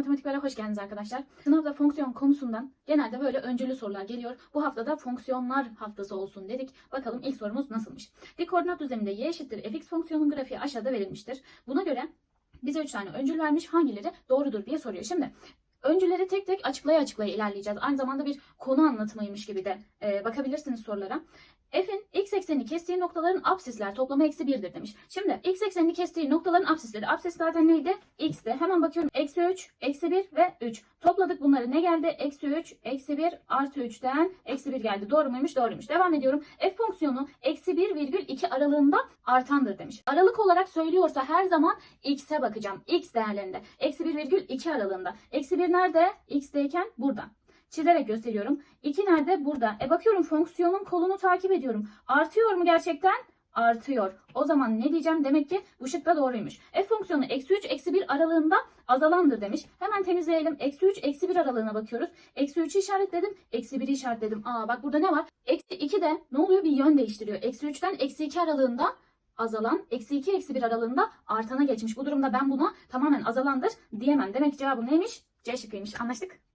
matematiklere hoş geldiniz arkadaşlar. Sınavda fonksiyon konusundan genelde böyle öncülü sorular geliyor. Bu haftada fonksiyonlar haftası olsun dedik. Bakalım ilk sorumuz nasılmış? Dik koordinat düzleminde y eşittir fx fonksiyonun grafiği aşağıda verilmiştir. Buna göre bize 3 tane öncül vermiş hangileri doğrudur diye soruyor. Şimdi öncüleri tek tek açıklaya açıklaya ilerleyeceğiz. Aynı zamanda bir konu anlatımıymış gibi de e, bakabilirsiniz sorulara. F'in x eksenini kestiği noktaların absisler toplamı eksi 1'dir demiş. Şimdi x eksenini kestiği noktaların absisleri. Absis zaten neydi? x'ti. Hemen bakıyorum. Eksi 3, eksi 1 ve 3. Topladık bunları. Ne geldi? Eksi 3, eksi 1 artı 3'ten eksi 1 geldi. Doğru muymuş? Doğruymuş. Devam ediyorum. F fonksiyonu eksi 1 virgül 2 aralığında artandır demiş. Aralık olarak söylüyorsa her zaman x'e bakacağım. x değerlerinde. Eksi 1 virgül 2 aralığında. Eksi 1 nerede? x'teyken burada. Çizerek gösteriyorum. 2 nerede? Burada. E bakıyorum fonksiyonun kolunu takip ediyorum. Artıyor mu gerçekten? Artıyor. O zaman ne diyeceğim? Demek ki bu şık da doğruymuş. F fonksiyonu eksi 3, eksi 1 aralığında azalandır demiş. Hemen temizleyelim. Eksi 3, eksi 1 aralığına bakıyoruz. Eksi 3'ü işaretledim. Eksi 1'i işaretledim. Aa bak burada ne var? Eksi 2 de ne oluyor? Bir yön değiştiriyor. Eksi 3'ten eksi 2 aralığında azalan, eksi 2, eksi 1 aralığında artana geçmiş. Bu durumda ben buna tamamen azalandır diyemem. Demek ki cevabım neymiş? C şıkkıymış. Anlaştık?